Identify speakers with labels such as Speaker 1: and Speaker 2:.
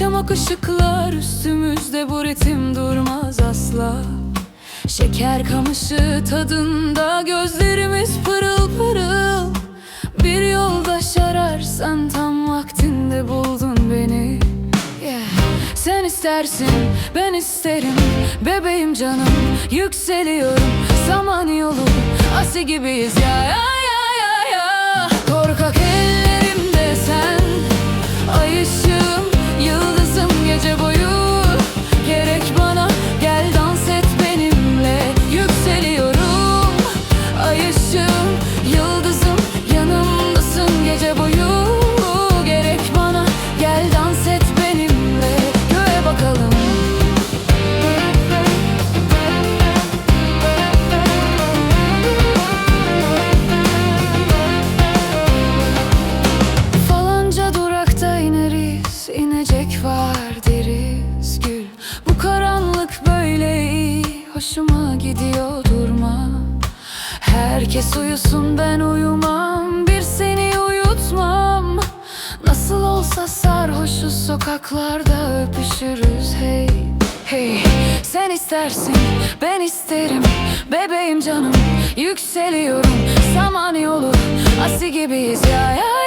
Speaker 1: yok ışıklar üstümüzde bu ritim durmaz asla. Şeker kamışı tadında gözlerimiz pırıl pırıl. Bir yoldaş ararsan tam vaktinde buldun beni. Yeah. Sen istersin ben isterim. Bebeğim canım yükseliyorum. Zaman yolu asi gibiyiz. Ya ya ya ya ya. Korkak ellerimde Hoşuma gidiyor durma. Herkes uyusun ben uyumam. Bir seni uyutmam. Nasıl olsa sarhoşuz sokaklarda öpüşürüz. Hey Hey. Sen istersin ben isterim. Bebeğim canım yükseliyorum. Saman yolu asi gibiyiz. Ya ya